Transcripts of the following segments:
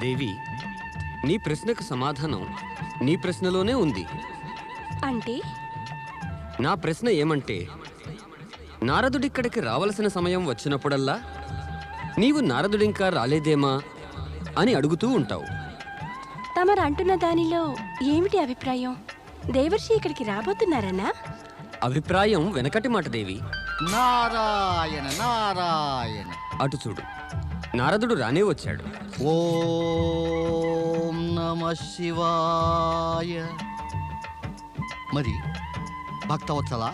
దేవి నీ ప్రశ్నకు సమాధానం నీ ప్రశ్నలోనే ఉంది. అంటే? నా ప్రశ్న ఏమంటే నారదుడిక్కడికి రావలసిన సమయం వచ్చినప్పుడల్లా నీవు నారదుడింకా రాలేదేమా అని అడుగుతూ ఉంటావు. తమరు అంటున్న దానిలో ఏమిటి అభిప్రాయం? దేవర్షి ఇక్కడికి రాబోతున్నారన్నా? అభిప్రాయం వెనకటి మాట దేవి. నారాయణ నారాయణ. అటు చూడు నారదుడు రానే వచ్చాడు. ఓం నమ శివాయ. మరి భక్తవత్సల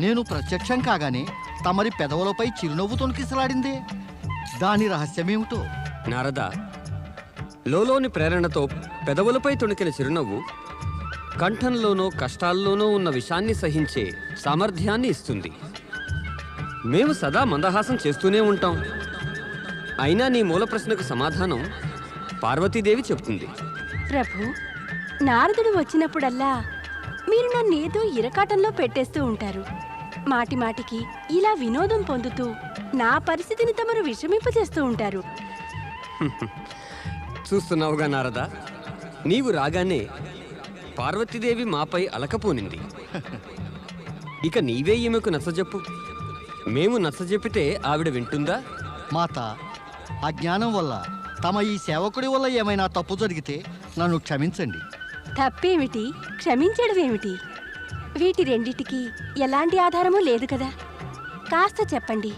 నేను ప్రత్యక్షం కాగానే తమరి పెదవులపై చిరునవ్వు తొణికిసలాడిందే. దాని రహస్యమేమిటో? నారద లోలోని ప్రేరణతో పెదవులపై తొణికిన చిరునవ్వు కంఠంలోనో కష్టాల్లోనో ఉన్న విషాన్ని సహించే సామర్థ్యాన్ని ఇస్తుంది. మేము సదా మందహాసం చేస్తూనే ఉంటాం. అయినా నీ మూల ప్రశ్నకు సమాధానం పార్వతీదేవి చెప్తుంది. ప్రభు నారదుడు వచ్చినప్పుడల్లా మీరు నన్నేదో ఇరకాటంలో పెట్టేస్తూ ఉంటారు. మాటి మాటికి ఇలా వినోదం పొందుతూ నా పరిస్థితిని తమరు విషమింపజేస్తూ ఉంటారు. చూస్తున్నావుగా నారద నీవు రాగానే పార్వతీదేవి మాపై అలకపోనింది. ఇక నీవే ఈమెకు నచ్చజెప్పు. మేము నచ్చజెప్పితే ఆవిడ వింటుందా? మాత అజ్ఞానం వల్ల తమ ఈ సేవకుడి వల్ల ఏమైనా తప్పు జరిగితే నన్ను క్షమించండి. తప్పేమిటి? క్షమించడమేమిటి వీటి రెండిటికి ఎలాంటి ఆధారమూ లేదు కదా. కాస్త చెప్పండి.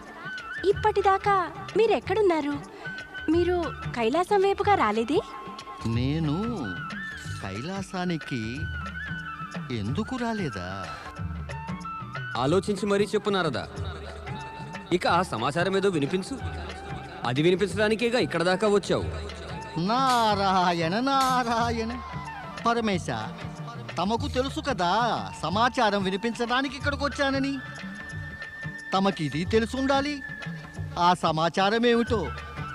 ఇప్పటిదాకా మీరెక్కడున్నారు? మీరు కైలాసం వైపుగా రాలేదే? నేను కైలాసానికి ఎందుకు రాలేదా? ఆలోచించి మరీ చెప్పు నారదా. ఇక ఆ సమాచారం ఏదో వినిపించు. అది వినిపించడానికేగా ఇక్కడ దాకా వచ్చావు? నారాయణ నారాయణ. పరమేశ తమకు తెలుసు కదా సమాచారం వినిపించడానికి ఇక్కడికి వచ్చానని. తమకి ఇది తెలిసి ఉండాలి ఆ సమాచారం ఏమిటో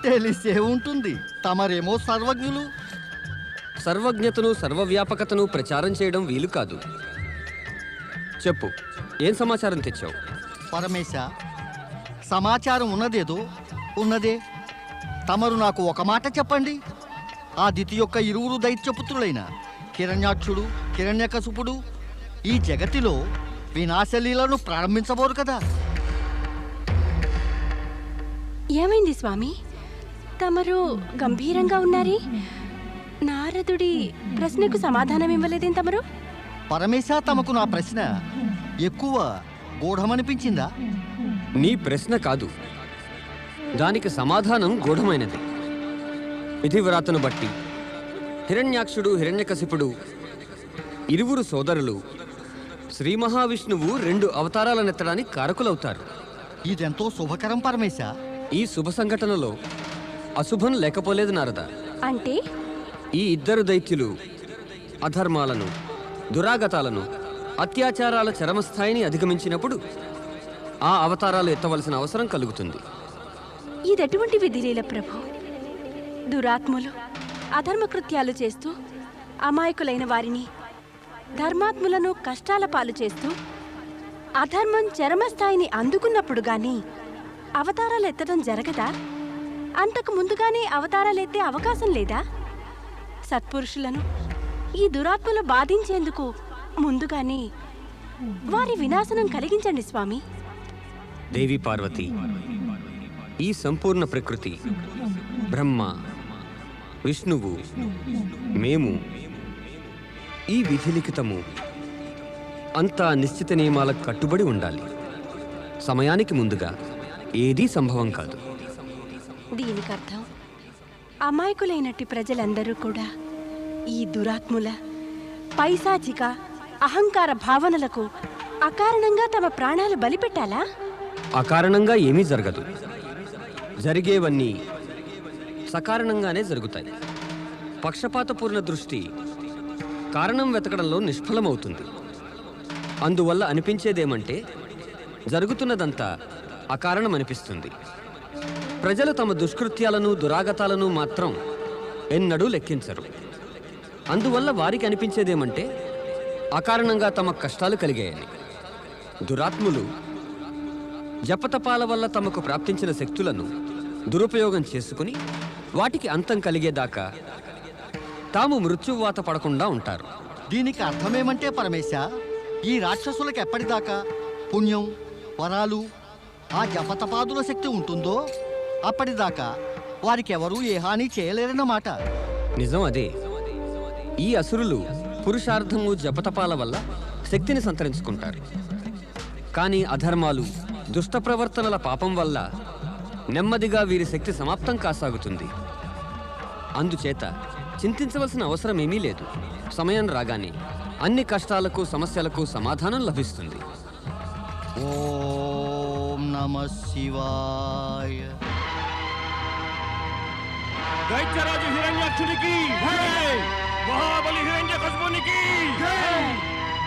తెలిసే ఉంటుంది. తమరేమో సర్వజ్ఞులు. సర్వజ్ఞతను సర్వవ్యాపకతను ప్రచారం చేయడం వీలు కాదు. చెప్పు ఏం సమాచారం తెచ్చావు? పరమేశ సమాచారం ఉన్నదేదో ఉన్నదే తమరు నాకు ఒక మాట చెప్పండి. ఆ దితి యొక్క ఇరువురు దైత్యపుత్రులైన కిరణ్యాక్షుడు కిరణ్యకసుపుడు ఈ జగతిలో వినాశలీలను ప్రారంభించబోరు కదా. ఏమైంది స్వామి? తమరు గంభీరంగా ఉన్నారే? నారదుడి ప్రశ్నకు సమాధానం ఇవ్వలేదేం తమరు? పరమేశ తమకు నా ప్రశ్న ఎక్కువ గూఢమనిపించిందా? నీ ప్రశ్న కాదు. దానికి సమాధానం గూఢమైనది. విధివ్రాతను బట్టి హిరణ్యాక్షుడు హిరణ్యకశిపుడు ఇరువురు సోదరులు శ్రీ మహావిష్ణువు రెండు అవతారాలనెత్తడానికి కారకులవుతారు. ఇదెంతో శుభకరం పరమేశ. ఈ శుభ సంఘటనలో అశుభం లేకపోలేదు నారద. అంటే? ఈ ఇద్దరు దైత్యులు అధర్మాలను దురాగతాలను అత్యాచారాల చరమస్థాయిని అధిగమించినప్పుడు ఆ అవతారాలు ఎత్తవలసిన అవసరం కలుగుతుంది. ఇదెటువంటి విధిలీల ప్రభు? దురాత్ములు అధర్మకృత్యాలు చేస్తూ అమాయకులైన వారిని ధర్మాత్ములను కష్టాల పాలు చేస్తూ అధర్మం చరమస్థాయిని అందుకున్నప్పుడు గాని అవతారాలు ఎత్తడం జరగదా? అంతకు ముందుగానే అవతారాలు ఎత్తే అవకాశం లేదా? సత్పురుషులను ఈ దురాత్మలు బాధించేందుకు ముందుగానే వారి వినాశనం కలిగించండి స్వామి. దేవి పార్వతి ఈ సంపూర్ణ ప్రకృతి బ్రహ్మ విష్ణువు మేము ఈ విధిలిఖితము అంతా నిశ్చిత నియమాలకు కట్టుబడి ఉండాలి. సమయానికి ముందుగా ఏదీ సంభవం కాదు. దీనికి అర్థం? అమాయకులైనట్టి ప్రజలందరూ కూడా ఈ దురాత్ముల పైశాచిక అహంకార భావనలకు అకారణంగా తమ ప్రాణాలు బలిపెట్టాలా? అకారణంగా ఏమీ జరగదు. జరిగేవన్నీ సకారణంగానే జరుగుతాయి. పక్షపాతపూర్ణ దృష్టి కారణం వెతకడంలో నిష్ఫలమవుతుంది. అందువల్ల అనిపించేదేమంటే జరుగుతున్నదంతా అకారణం అనిపిస్తుంది ప్రజలు తమ దుష్కృత్యాలను దురాగతాలను మాత్రం ఎన్నడూ లెక్కించరు. అందువల్ల వారికి అనిపించేదేమంటే అకారణంగా తమ కష్టాలు కలిగాయని. దురాత్ములు జపతపాల వల్ల తమకు ప్రాప్తించిన శక్తులను దురుపయోగం చేసుకుని వాటికి అంతం కలిగేదాకా తాము మృత్యువాత పడకుండా ఉంటారు. దీనికి అర్థమేమంటే పరమేశ ఈ రాక్షసులకు ఎప్పటిదాకా పుణ్యం వరాలు ఆ జపతపాదుల శక్తి ఉంటుందో అప్పటిదాకా వారికి ఎవరూ ఏ హాని చేయలేరన్నమాట. నిజం అదే. ఈ అసురులు పురుషార్థము జపతపాల వల్ల శక్తిని సంతరించుకుంటారు. కానీ అధర్మాలు దుష్ట ప్రవర్తనల పాపం వల్ల నెమ్మదిగా వీరి శక్తి సమాప్తం కాసాగుతుంది. అందుచేత చింతించవలసిన అవసరం ఏమీ లేదు. సమయం రాగానే అన్ని కష్టాలకు సమస్యలకు సమాధానం లభిస్తుంది. ఓం నమ శివాయ. దైత్యరాజు హిరణ్యాక్షుడికి మహాబలి హిరణ్యకశిపునికి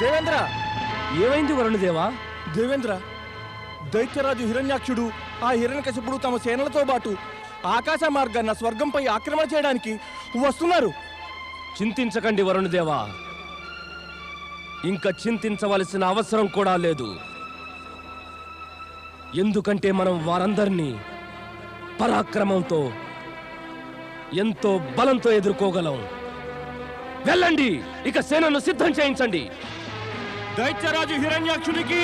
దేవేంద్ర ఏమైంది వరుణదేవా దేవేంద్ర దైత్యరాజు హిరణ్యాక్షుడు ఆ హిరణ్యకశిపుడు తమ సేనలతో పాటు ఆకాశ మార్గాన్న స్వర్గంపై ఆక్రమణ చేయడానికి వస్తున్నారు. చింతించకండి వరుణదేవా. ఇంకా చింతించవలసిన అవసరం కూడా లేదు. ఎందుకంటే మనం వారందరినీ పరాక్రమంతో ఎంతో బలంతో ఎదుర్కోగలం. వెళ్ళండి ఇక సేనను సిద్ధం చేయించండి. దైత్యరాజు హిరణ్యాక్షుడికి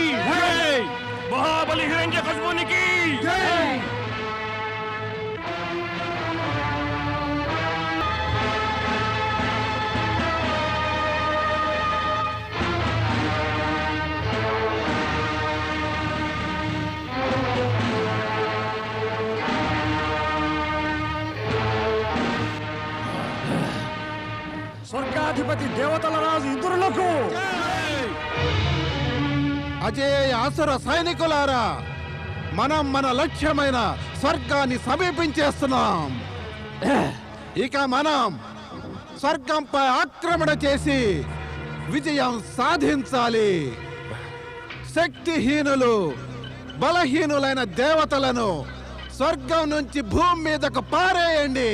మహాబలి హిరణ్యకశిపునికి స్వర్గాధిపతి దేవతల రాజు ఇంద్రులకు అజేయ అసుర సైనికులారా మనం మన లక్ష్యమైన స్వర్గాన్ని సమీపించేస్తున్నాం. ఇక మనం స్వర్గంపై ఆక్రమణ చేసి విజయం సాధించాలి. శక్తిహీనులు బలహీనులైన దేవతలను స్వర్గం నుంచి భూమి మీదకు పారేయండి.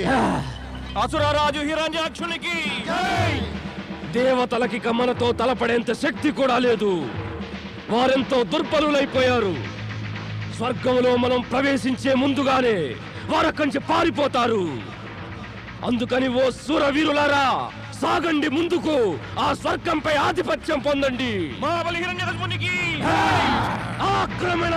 అసురరాజు హిరణ్యాక్షునికి దేవతలకి కమ్మనతో తలపడేంత శక్తి కూడా లేదు. వారెంతో దుర్బలులైపోయారు. స్వర్గంలో మనం ప్రవేశించే ముందుగానే వారక్కడి పారిపోతారు. అందుకని ఓ సూరవీరులారా సాగండి ముందుకు ఆ స్వర్గంపై ఆధిపత్యం పొందండి. మహాబలి హిరణ్యకశిపునికి ఆక్రమణ!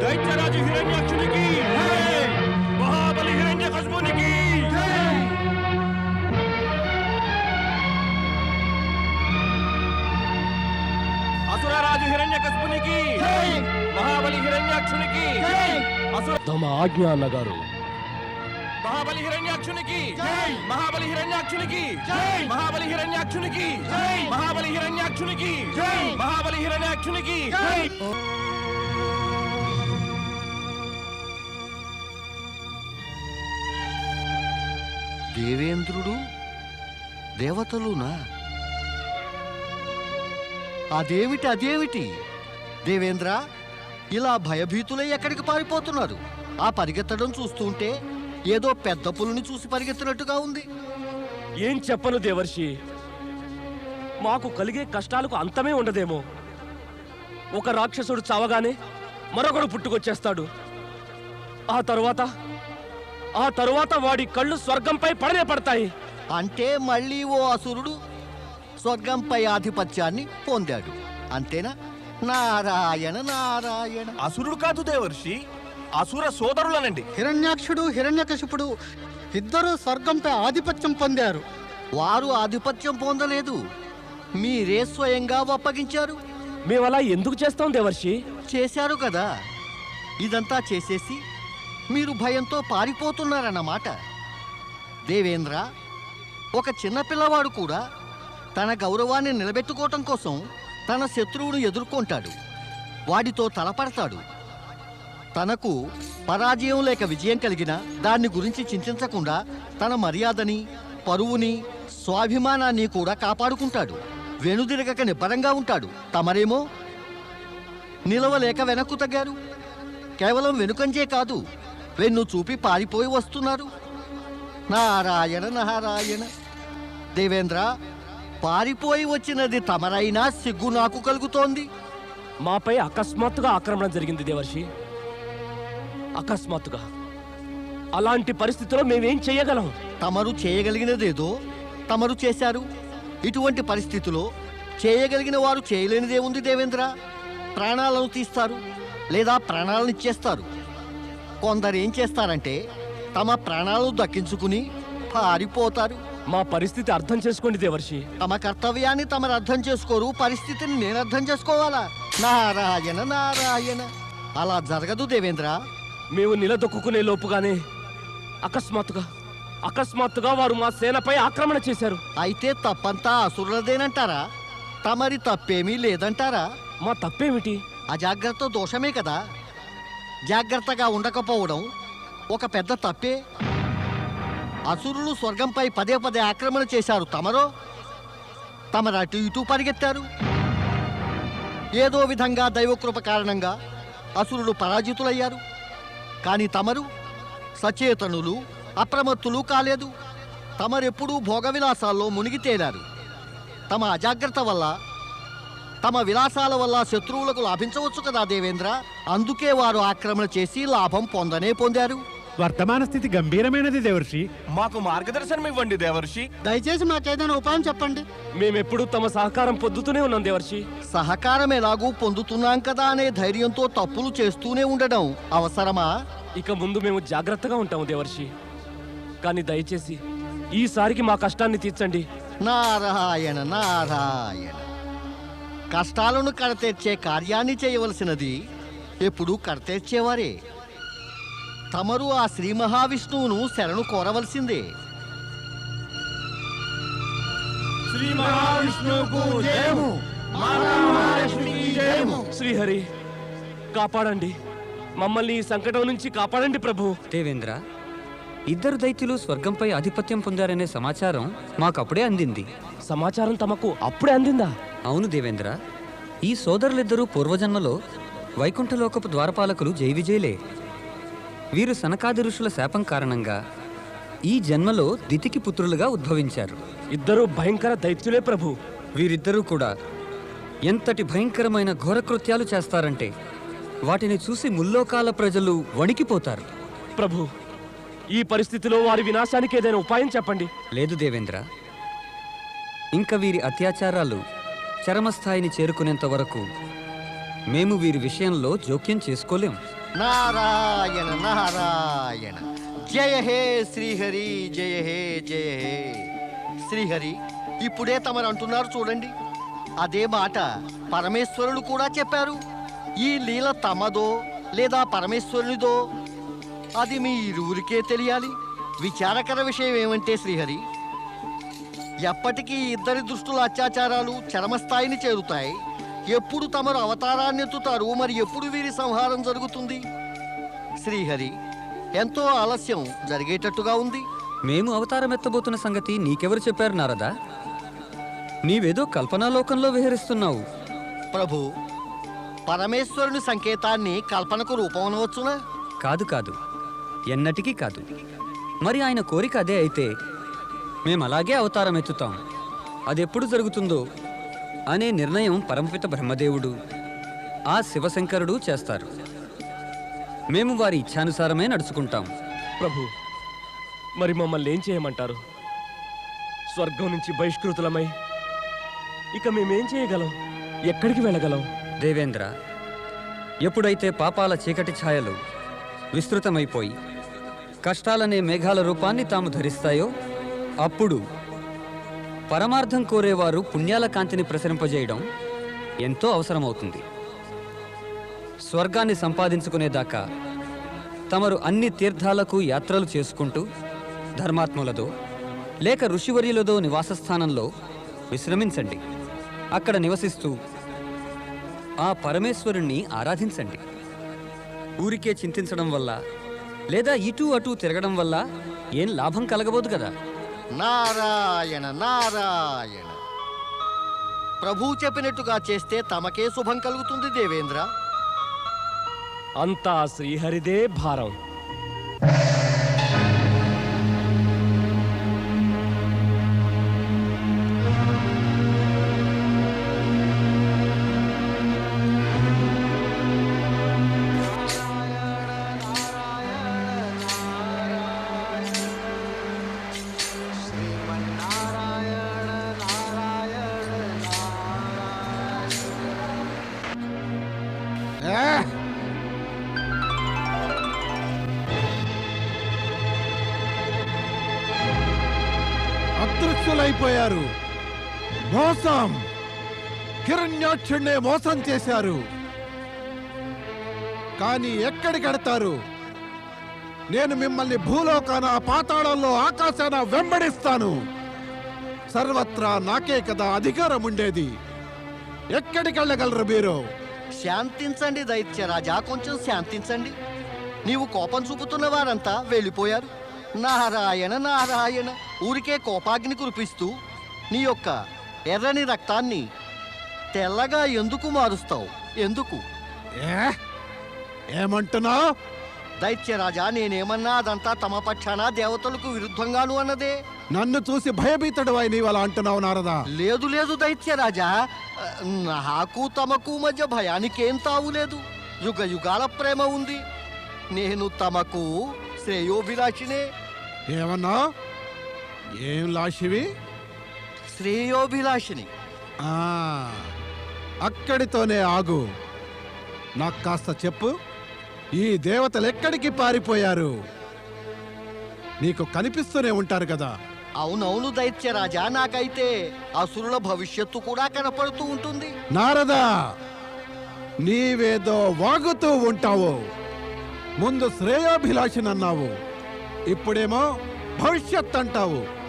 దైత్యరాజు హిరణ్యాక్షునికి మహాబలి హిరణ్యకశిపునికి అసురరాజు హిరణ్యకశిపునికి మహాబలి హిరణ్యాక్షునికి అసుర తమ ఆజ్ఞ అన్నగారు మహాబలి హిరణ్యాక్షునికి. మహాబలి హిరణ్యాక్షునికి. మహాబలి హిరణ్యాక్షునికి. మహాబలి హిరణ్యాక్షునికి. మహాబలి హిరణ్యాక్షునికి. దేవేంద్రుడు దేవతలునా? అదేమిటి అదేమిటి దేవేంద్ర ఇలా భయభీతులై ఎక్కడికి పారిపోతున్నారు? ఆ పరిగెత్తడం చూస్తుంటే ఏదో పెద్ద పులిని చూసి పరిగెత్తినట్టుగా ఉంది. ఏం చెప్పను దేవర్షి? మాకు కలిగే కష్టాలకు అంతమే ఉండదేమో. ఒక రాక్షసుడు చావగానే మరొకడు పుట్టుకొచ్చేస్తాడు. ఆ తరువాత ఆ తరువాత వాడి కళ్ళు స్వర్గంపై పడనే పడతాయి. అంటే మళ్ళీ ఓ అసురుడు స్వర్గంపై ఆధిపత్యాన్ని పొందాడు. అంతేనా? నారాయణ నారాయణ. అసురుడు కాదు దేవర్షి అసుర సోదరులనండి. హిరణ్యాక్షుడు హిరణ్యకశిపుడు ఇద్దరు స్వర్గంపై ఆధిపత్యం పొందారు. వారు ఆధిపత్యం పొందలేదు. మీరే స్వయంగా అప్పగించారు. మేము అలా ఎందుకు చేస్తాం దేవర్షి? చేశారు కదా. ఇదంతా చేసేసి మీరు భయంతో పారిపోతున్నారన్నమాట. దేవేంద్ర ఒక చిన్న పిల్లవాడు కూడా తన గౌరవాన్ని నిలబెట్టుకోవటం కోసం తన శత్రువును ఎదుర్కొంటాడు. వాడితో తలపడతాడు. తనకు పరాజయం లేక విజయం కలిగినా దాన్ని గురించి చింతించకుండా తన మర్యాదని పరువుని స్వాభిమానాన్ని కూడా కాపాడుకుంటాడు. వెనుదిరగక నిబ్బరంగా ఉంటాడు. తమరేమో నిలవలేక వెనక్కు తగ్గారు. కేవలం వెనుకంజే కాదు వెన్ను చూపి పారిపోయి వస్తున్నారు. నారాయణ నారాయణ. దేవేంద్ర పారిపోయి వచ్చినది తమరైనా సిగ్గు నాకు కలుగుతోంది. మాపై అకస్మాత్తుగా ఆక్రమణ జరిగింది దేవర్షి. అకస్మాత్తుగా. అలాంటి పరిస్థితిలో మేమేం చెయ్యగలం తమరు చేయగలిగినదేదో తమరు చేశారు. ఇటువంటి పరిస్థితిలో చేయగలిగిన వారు చేయలేనిదేముంది దేవేంద్ర. ప్రాణాలను తీస్తారు లేదా ప్రాణాలను ఇచ్చేస్తారు. కొందరు ఏం చేస్తారంటే తమ ప్రాణాలను దక్కించుకుని పారిపోతారు. మా పరిస్థితి అర్థం చేసుకోండి దేవర్షి. తమ కర్తవ్యాన్ని తమరు అర్థం చేసుకోరు. పరిస్థితిని నేను అర్థం చేసుకోవాలా? నారాయణ నారాయణ. అలా జరగదు దేవేంద్ర. మేము నిలదొక్కునే లోపుగానే అకస్మాత్తుగా అకస్మాత్తుగా వారు మా సేనపై ఆక్రమణ చేశారు. అయితే తప్పంతా అసురులదేనంటారా? తమరి తప్పేమీ లేదంటారా? మా తప్పేమిటి? అజాగ్రత్త దోషమే కదా. జాగ్రత్తగా ఉండకపోవడం ఒక పెద్ద తప్పే. అసురులు స్వర్గంపై పదే పదే ఆక్రమణ చేశారు తమరో? తమరు అటు ఇటు పరిగెత్తారు. ఏదో విధంగా దైవకృప కారణంగా అసురులు పరాజితులయ్యారు. కానీ తమరు సచేతనులు అప్రమత్తులు కాలేదు. తమరెప్పుడూ భోగ విలాసాల్లో మునిగి తేలారు. తమ అజాగ్రత్త వల్ల తమ విలాసాల వల్ల శత్రువులకు లాభించవచ్చు కదా దేవేంద్ర? అందుకే వారు ఆక్రమణ చేసి లాభం పొందనే పొందారు. వర్తమాన స్థితి గంభీరమైనది దేవర్షి. మాకు మార్గదర్శనం ఇవ్వండి దేవర్షి. దయచేసి మాకేదైనా ఉపాయం చెప్పండి. మేమెప్పుడు తమ సహకారం పొందుతూనే ఉన్నాం దేవర్షి. సహకారం ఎలాగూ పొందుతున్నాం కదా అనే ధైర్యంతో తప్పులు చేస్తూనే ఉండడం అవసరమా? ఇక ముందు మేము జాగ్రత్తగా ఉంటాము దేవర్షి. కానీ దయచేసి ఈసారికి మా కష్టాన్ని తీర్చండి. నారాయణ నారాయణ. కష్టాలను కడతీర్చే కార్యాన్ని చేయవలసినది ఎప్పుడూ కడతీర్చేవారే. తమరు ఆ శ్రీ మహావిష్ణువును శరణు కోరవలసిందే. శ్రీ మహావిష్ణువుకు జయము. శ్రీహరి కాపాడండి. మమ్మల్ని ఈ సంకటం నుంచి కాపాడండి ప్రభు. దేవేంద్ర ఇద్దరు దైత్యులు స్వర్గంపై ఆధిపత్యం పొందారనే సమాచారం మాకప్పుడే అందింది. సమాచారం తమకు అప్పుడే అందిందా? అవును దేవేంద్ర ఈ సోదరులిద్దరూ పూర్వజన్మలో వైకుంఠలోకపు ద్వారపాలకులు జై విజయలే. వీరు సనకాది ఋషుల శాపం కారణంగా ఈ జన్మలో దితికి పుత్రులుగా ఉద్భవించారు. ఇద్దరు భయంకర దైత్యులే ప్రభు. వీరిద్దరూ కూడా ఎంతటి భయంకరమైన ఘోరకృత్యాలు చేస్తారంటే వాటిని చూసి ముల్లోకాల ప్రజలు వణికిపోతారు. ప్రభు ఈ పరిస్థితిలో వారి వినాశానికి ఏదైనా ఉపాయం చెప్పండి. లేదు దేవేంద్ర. ఇంకా వీరి అత్యాచారాలు చరమస్థాయిని చేరుకునేంత వరకు మేము వీరి విషయంలో జోక్యం చేసుకోలేం. నారాయణ నారాయణ. జయ హే శ్రీహరి జయ హే జయ హే. శ్రీహరి ఇప్పుడే తమరు అంటున్నారు చూడండి. అదే మాట పరమేశ్వరులు కూడా చెప్పారు. ఈ లీల తమదో లేదా పరమేశ్వరునిదో? అది మీ ఇరువురికే తెలియాలి. విచారకర విషయం ఏమంటే శ్రీహరి ఎప్పటికీ ఇద్దరి దుష్టుల అత్యాచారాలు చరమస్థాయిని చేరుతాయి. ఎప్పుడు తమరు అవతారాన్ని ఎత్తుతారు మరి ఎప్పుడు వీరి సంహారం జరుగుతుంది? శ్రీహరి ఎంతో ఆలస్యం జరిగేటట్టుగా ఉంది. మేము అవతారం ఎత్తబోతున్న సంగతి నీకెవరు చెప్పారు నారదా? నీవేదో కల్పనాలోకంలో విహరిస్తున్నావు. ప్రభు పరమేశ్వరుని సంకేతాన్ని కల్పనకు రూపమనవచ్చునా? కాదు కాదు. ఎన్నటికీ కాదు. మరి ఆయన కోరిక అదే అయితే మేము అలాగే అవతారం ఎత్తుతాం. అదెప్పుడు జరుగుతుందో అనే నిర్ణయం పరమపిత బ్రహ్మదేవుడు ఆ శివశంకరుడు చేస్తారు. మేము వారి ఇచ్ఛానుసారమే నడుచుకుంటాం. ప్రభు మరి మమ్మల్ని ఏం చేయమంటారు? స్వర్గం నుంచి బహిష్కృతులమై ఇక మేమేం చేయగలం? ఎక్కడికి వెళ్ళగలం? దేవేంద్ర ఎప్పుడైతే పాపాల చీకటి ఛాయలు విస్తృతమైపోయి కష్టాలనే మేఘాల రూపాన్ని తాము ధరిస్తాయో అప్పుడు పరమార్థం కోరేవారు పుణ్యాల కాంతిని ప్రసరింపజేయడం ఎంతో అవసరమవుతుంది. స్వర్గాన్ని సంపాదించుకునేదాకా తమరు అన్ని తీర్థాలకు యాత్రలు చేసుకుంటూ ధర్మాత్ములదో లేక ఋషివర్యులదో నివాసస్థానంలో విశ్రమించండి. అక్కడ నివసిస్తూ ఆ పరమేశ్వరుణ్ణి ఆరాధించండి. ఊరికే చింతించడం వల్ల లేదా ఇటూ అటూ తిరగడం వల్ల ఏం లాభం కలగబోదు కదా? నారాయణ నారాయణ. ప్రభు చెప్పినట్టుగా చేస్తే తమకే శుభం కలుగుతుంది దేవేంద్ర. అంతా శ్రీహరిదే భారం. చేశారు. మోసం. కిరణ్యాక్షుణ్ణే మోసం చేశారు. కానీ ఎక్కడికెడతారు నేను మిమ్మల్ని భూలోకాన పాతాళంలో ఆకాశాన వెంబడిస్తాను. సర్వత్రా నాకే కదా అధికారం ఉండేది. ఎక్కడికెళ్ళగలరు మీరు? శాంతించండి దైత్యరాజా కొంచెం శాంతించండి. నీవు కోపం చూపుతున్న వారంతా వెళ్ళిపోయారు. నారాయణ నారాయణ ఊరికే కోపాగ్ని కురిపిస్తూ నీ యొక్క ఎర్రని రక్తాన్ని తెల్లగా ఎందుకు మారుస్తావు? ఎందుకు? ఏ? ఏమంటున్నా దైత్యరాజా నేనేమన్నా అదంతా తమ పక్షాన? దేవతలకు విరుద్ధంగాను అన్నదే? నన్ను చూసి భయభీతుడు నీవు అలా అంటున్నావు నారదా? లేదు లేదు దైత్యరాజా. నాకు తమకు మధ్య భయానికేం తావులేదు యుగ యుగాల ప్రేమ ఉంది. నేను తమకు శ్రేయోభిలాషినే. ఏమన్నా ఏం లాషివి? శ్రేయోభిలాషిని. ఆ, అక్కడితోనే ఆగు. నాకు కాస్త చెప్పు ఈ దేవతలు ఎక్కడికి పారిపోయారు? నీకు కనిపిస్తూనే ఉంటారు కదా. అవునవును దైత్యరాజా నాకైతే అసురుల భవిష్యత్తు కూడా కనపడుతూ ఉంటుంది. నారదా నీవేదో వాగుతూ ఉంటావు. ముందు శ్రేయోభిలాషినన్నావు ఇప్పుడేమో భవిష్యత్ అంటావు.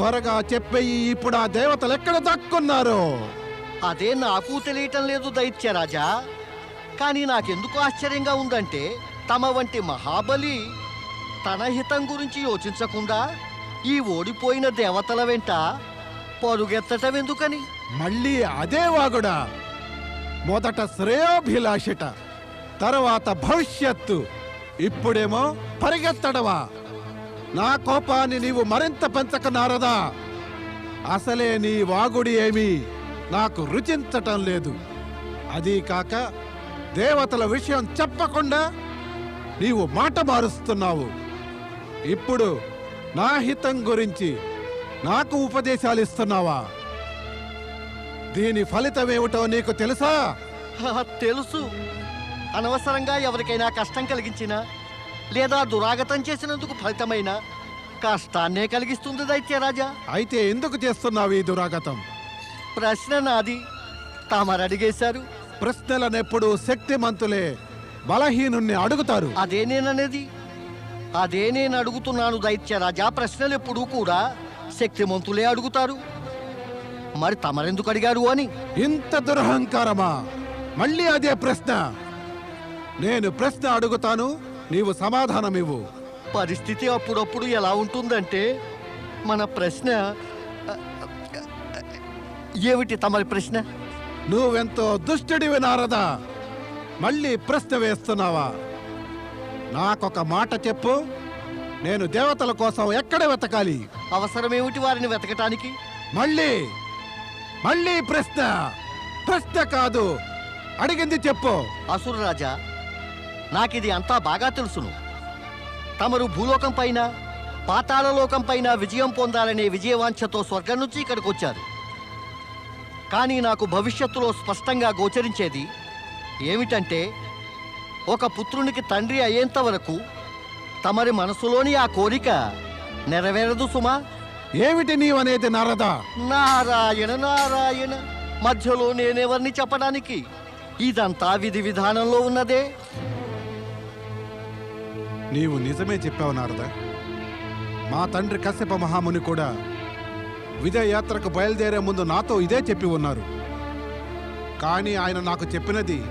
త్వరగా చెప్పేయి ఇప్పుడు ఆ దేవతలు ఎక్కడ దక్కున్నారు? అదే నాకు తెలియటం లేదు దైత్యరాజా. కానీ నాకెందుకు ఆశ్చర్యంగా ఉందంటే తమ వంటి మహాబలి తన హితం గురించి యోచించకుండా ఈ ఓడిపోయిన దేవతల వెంట పరుగెత్తటం ఎందుకని? మళ్ళీ అదే వాగుడా. మొదట శ్రేయోభిలాషట తర్వాత భవిష్యత్తు. ఇప్పుడేమో పరిగెత్తడవా నా కోపాన్ని నీవు మరింత పెంచక నారదా. అసలే నీ వాగుడి ఏమీ నాకు రుచించటం లేదు. అదీ కాక దేవతల విషయం చెప్పకుండా నీవు మాట మారుస్తున్నావు. ఇప్పుడు నా హితం గురించి నాకు ఉపదేశాలు ఇస్తున్నావా? దీని ఫలితమేమిటో నీకు తెలుసా? హహ, తెలుసు. అనవసరంగా ఎవరికైనా కష్టం కలిగించినా లేదా దురాగతం చేసినందుకు ఫలితమైన కష్టాన్నే కలిగిస్తుంది దైత్యరాజా అయితే ఎందుకు చేస్తున్నావు ఈ దురాగతం? ప్రశ్న నాది. తామరు అడిగేశారు. ప్రశ్నలనెప్పుడు శక్తిమంతులే బలహీనుణ్ణి అడుగుతారు. అదే నేననేది. అదే నేను అడుగుతున్నాను దైత్యరాజా ప్రశ్నలు ఎప్పుడూ కూడా శక్తిమంతులే అడుగుతారు. మరి తమరెందుకు అడిగారు అని? ఇంత దురహంకారమా? మళ్ళీ అదే ప్రశ్న. నేను ప్రశ్న అడుగుతాను నీవు సమాధానం ఇవ్వు పరిస్థితి అప్పుడప్పుడు ఎలా ఉంటుందంటే మన ప్రశ్న ఏమిటి తమరి ప్రశ్న? నువ్వెంతో దుష్టుడివి నారదా మళ్ళీ ప్రశ్న వేస్తున్నావా? నాకొక మాట చెప్పు నేను దేవతల కోసం ఎక్కడ వెతకాలి? అవసరమేమిటి వారిని వెతకటానికి? మళ్ళీ మళ్ళీ ప్రశ్న ప్రశ్న కాదు అడిగింది చెప్పు. అసురరాజా నాకిది అంతా బాగా తెలుసును. తమరు భూలోకం పైన పాతాళలోకం పైన విజయం పొందాలనే విజయవాంఛతో స్వర్గం నుంచి ఇక్కడికి వచ్చారు కానీ నాకు భవిష్యత్తులో స్పష్టంగా గోచరించేది ఏమిటంటే ఒక పుత్రునికి తండ్రి అయ్యేంత వరకు తమరి మనసులోని ఆ కోరిక నెరవేరదు సుమా. ఏమిటి నీవనేది నారదా? నారాయణ నారాయణ మధ్యలో నేనెవరిని చెప్పడానికి? ఇదంతా విధి విధానంలో ఉన్నదే. నీవు నిజమే చెప్పావు నారద. మా తండ్రి కశ్యప మహాముని కూడా విజయయాత్రకు బయలుదేరే ముందు నాతో ఇదే చెప్పి ఉన్నారు. కానీ ఆయన నాకు చెప్పినది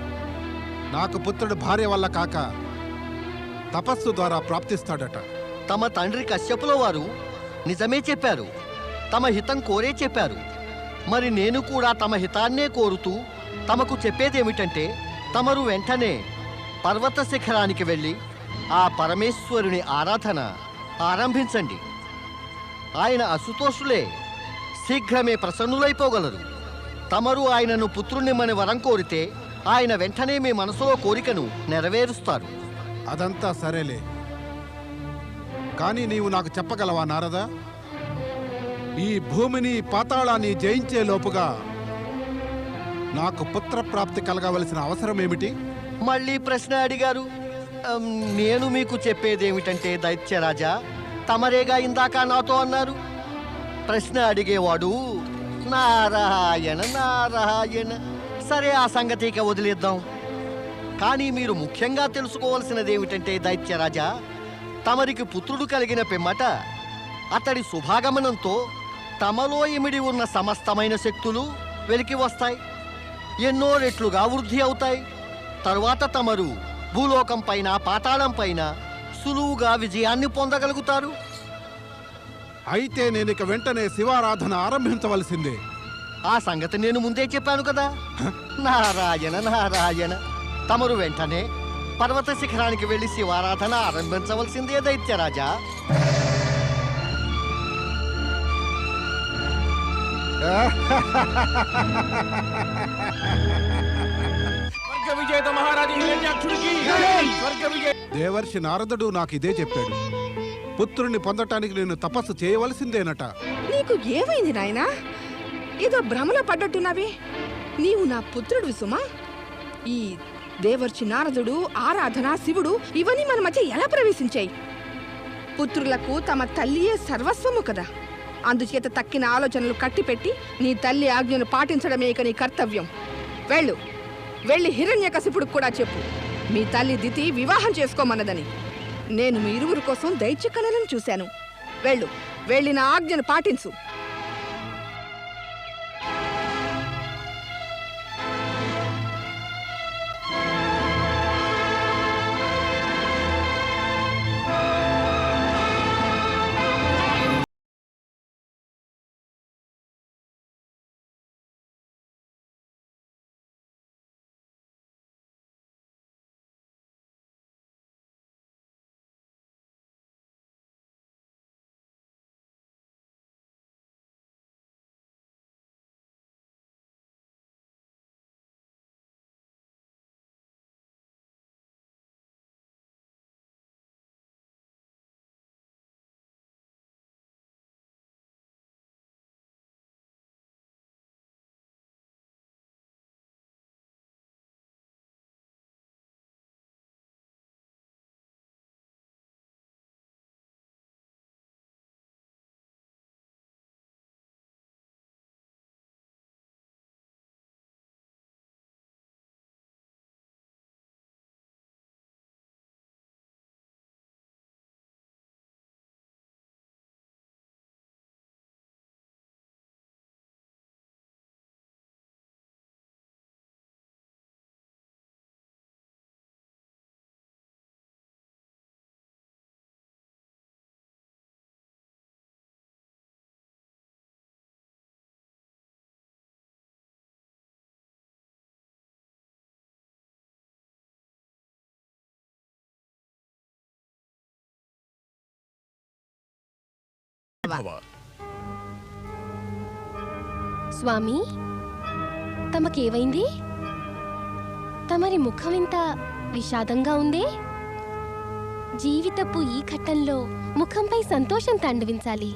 నాకు పుత్రుడు భార్య వల్ల కాక తపస్సు ద్వారా ప్రాప్తిస్తాడట. తమ తండ్రి కశ్యపుల వారు నిజమే చెప్పారు తమ హితం కోరే చెప్పారు. మరి నేను కూడా తమ హితాన్నే కోరుతూ తమకు చెప్పేదేమిటంటే తమరు వెంటనే పర్వత శిఖరానికి వెళ్ళి ఆ పరమేశ్వరుని ఆరాధన ఆరంభించండి. ఆయన అసుతోషులే శీఘ్రమే ప్రసన్నులైపోగలరు. తమరు ఆయనను పుత్రునిమ్మని వరం కోరితే ఆయన వెంటనే మీ మనసులో కోరికను నెరవేరుస్తారు. అదంతా సరేలే. కానీ నీవు నాకు చెప్పగలవా నారదా? ఈ భూమిని పాతాళాన్ని జయించే లోపుగా నాకు పుత్రప్రాప్తి కలగవలసిన అవసరం ఏమిటి మళ్ళీ ప్రశ్న అడిగారు. నేను మీకు చెప్పేదేమిటంటే దైత్యరాజా తమరేగా ఇందాక నాతో అన్నారు? ప్రశ్న అడిగేవాడు నారాయణ నారాయణ సరే ఆ సంగతిక వదిలేద్దాం. కానీ మీరు ముఖ్యంగా తెలుసుకోవాల్సినది ఏమిటంటే దైత్యరాజా తమరికి పుత్రుడు కలిగిన పిమ్మట అతడి శుభాగమనంతో తమలో ఇమిడి ఉన్న సమస్తమైన శక్తులు వెలికి వస్తాయి. ఎన్నో రెట్లుగా వృద్ధి అవుతాయి. తరువాత తమరు భూలోకం పైన పాతాళం పైన సులువుగా విజయాన్ని పొందగలుగుతారు. అయితే నేను ఇక వెంటనే శివారాధన ఆరంభించవలసిందే. ఆ సంగతి నేను ముందే చెప్పాను కదా. నారాయణ నారాయణ తమరు వెంటనే పర్వత శిఖరానికి వెళ్ళి శివారాధన ఆరంభించవలసిందే దైత్యరాజా. స్వర్గ విజేత మహారాజు హిరణ్యాక్షుడికి స్వర్గ విజయ దేవర్షి నారదుడు నాకు ఇదే చెప్పాడు. పుత్రుని పొందటానికి నేను తపస్సు చేయవలసిందేనట. నీకు ఏమైంది నాయనా? ఏదో భ్రమలో పడ్డట్టున్నావి. నీవు నా పుత్రుడు సుమా. ఈ దేవర్చి నారదుడు ఆరాధన శివుడు ఇవన్నీ మన మధ్య ఎలా ప్రవేశించాయి? పుత్రులకు తమ తల్లియే సర్వస్వము కదా. అందుచేత తక్కిన ఆలోచనలు కట్టిపెట్టి నీ తల్లి ఆజ్ఞను పాటించడమే ఇక నీ కర్తవ్యం. వెళ్ళు. వెళ్ళి హిరణ్యకశిపుడు కూడా చెప్పు. మీ తల్లి దితి వివాహం చేసుకోమన్నదని. నేను మీ ఇరువురు కోసం దైత్య కళలను చూశాను. వెళ్ళు. వెళ్ళి నా ఆజ్ఞను పాటించు. స్వామి తమకేమైంది తమరి ముఖం ఇంత విషాదంగా ఉందే? జీవితపు ఈ ఘట్టంలో ముఖంపై సంతోషం తాండవించాలి.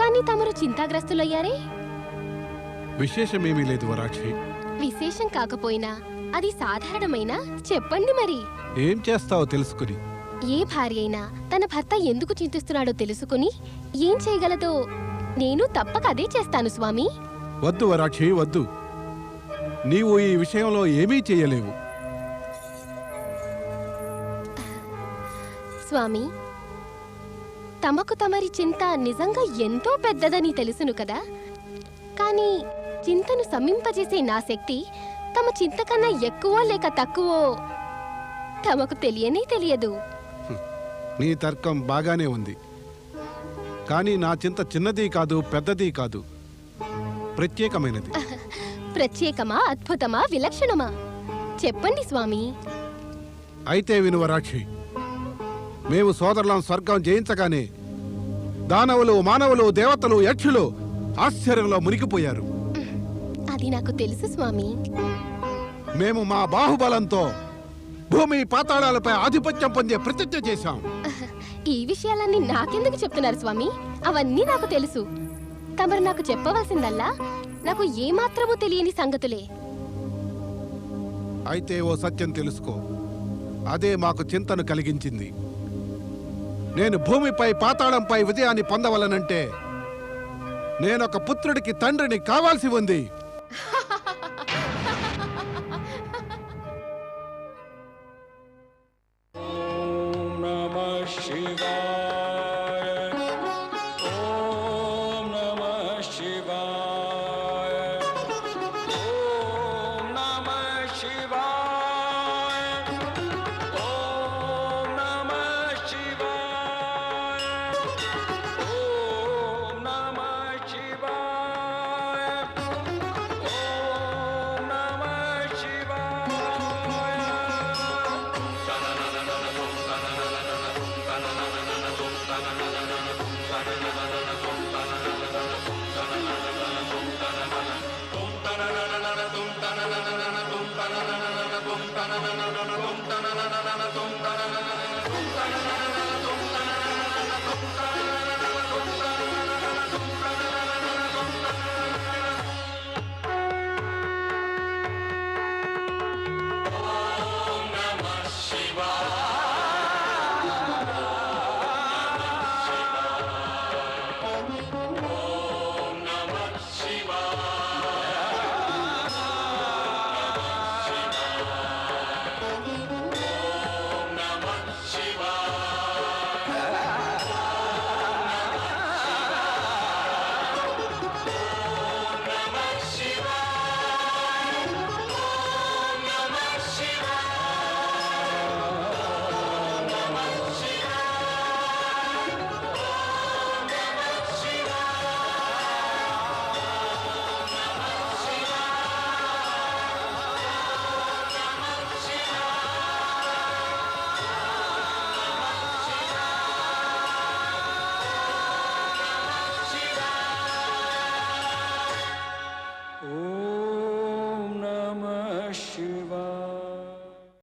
కానీ తమరు చింతాగ్రస్తులయ్యారే? విశేషమేమీ లేదు వరాక్షి. విశేషం కాకపోయినా అది సాధారణమైన? చెప్పండి మరి. ఏం చేస్తావో తెలుసుకుని. ఏ భార్య అయినా తన భర్త ఎందుకు చింతిస్తున్నాడో తెలుసుకుని ఏం చేయగలదో నేను తప్పక అదే చేస్తాను స్వామి. వద్దు వరాక్షి వద్దు. నీవు ఈ విషయంలో ఏమీ చేయలేవు. స్వామి తమకు తమరి చింత నిజంగా ఎంతో పెద్దదని తెలుసును కదా. కానీ చింతను సమ్మింపజేసే నా శక్తి తమ చింత కన్నా ఎక్కువ లేక తక్కువో తమకు తెలియనే తెలియదు. నీ తర్కం బాగానే ఉంది. కానీ నా చింత చిన్నది కాదు పెద్దది కాదు. ప్రత్యేకమైనది. ప్రత్యేకమా అద్భుతమా విలక్షణమా? చెప్పండి స్వామి. అయితే విను వరాక్షి మేము సోదరులం స్వర్గం జయించగానే దానవులు మానవులు దేవతలు యక్షులు ఆశ్చర్యంలో మునిగిపోయారు. అది నాకు తెలుసు స్వామి. మేము మా బాహుబలంతో భూమి పాతాళాలపై ఆధిపత్యం పొందే ప్రతిజ్ఞ చేశాం. ఈ విషయాలన్నీ నాకెందుకు చెప్తున్నారు స్వామి? అవన్నీ నాకు తెలుసు. తమరు నాకు చెప్పవలసిందల్లా నాకు ఏమాత్రమూ తెలియని సంగతులే. అయితే ఓ సత్యం తెలుసుకో. అదే మాకు చింతను కలిగించింది. నేను భూమిపై పాతాళంపై విజయాన్ని పొందవలనంటే నేనొక పుత్రుడికి తండ్రిని కావాల్సి ఉంది.